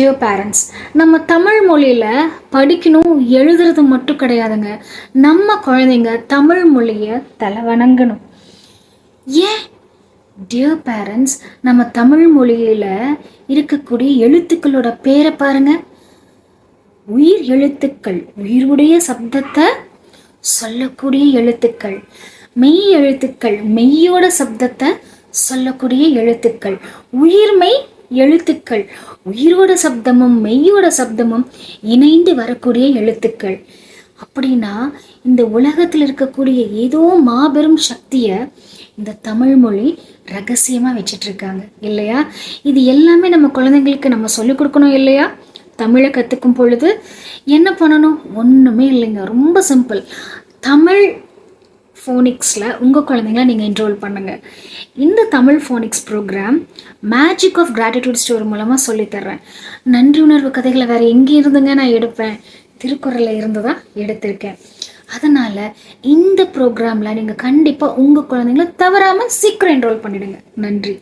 Dear parents நம்ம தமிழ் மொழியில் படிக்கணும் எழுதுறது மட்டும் கிடையாதுங்க. நம்ம குழந்தைங்க தமிழ் மொழியை தலை வணங்கணும் ஏன்? டியர் பேரண்ட்ஸ் நம்ம தமிழ் மொழியில் இருக்கக்கூடிய எழுத்துக்களோட பேரை பாருங்க. உயிர் எழுத்துக்கள் உயிருடைய சப்தத்தை சொல்லக்கூடிய எழுத்துக்கள். மெய் எழுத்துக்கள் மெய்யோட சப்தத்தை சொல்லக்கூடிய எழுத்துக்கள். உயிர்மை எழுத்துக்கள். உயிரோட சப்தமும் மெய்யோட சப்தமும் இணைந்து வரக்கூடிய எழுத்துக்கள். அப்படின்னா இந்த உலகத்தில் இருக்கக்கூடிய ஏதோ மாபெரும் சக்தியை இந்த தமிழ் மொழி ரகசியமாக வச்சிட்ருக்காங்க. இல்லையா? இது எல்லாமே நம்ம குழந்தைங்களுக்கு நம்ம சொல்லிக் கொடுக்கணும் இல்லையா? தமிழை கற்றுக்கும் பொழுது என்ன பண்ணணும்? ஒன்றுமே இல்லைங்க. ரொம்ப சிம்பிள் தமிழ் ஃபோனிக்ஸில் உங்கள் குழந்தைங்கள நீங்கள் என்ரோல் பண்ணுங்கள் இந்த Tamil phonics program magic of gratitude story மூலமாக சொல்லித்தர்றேன் நன்றி உணர்வு கதைகளை வேறு எங்கே இருந்துங்க நான் எடுப்பேன்? திருக்குறளில் இருந்து தான் எடுத்திருக்கேன். அதனால் இந்த ப்ரோக்ராமில் நீங்கள் கண்டிப்பாக உங்கள் குழந்தைங்கள தவறாமல் சீக்கிரம் என்ரோல் பண்ணிவிடுங்க நன்றி.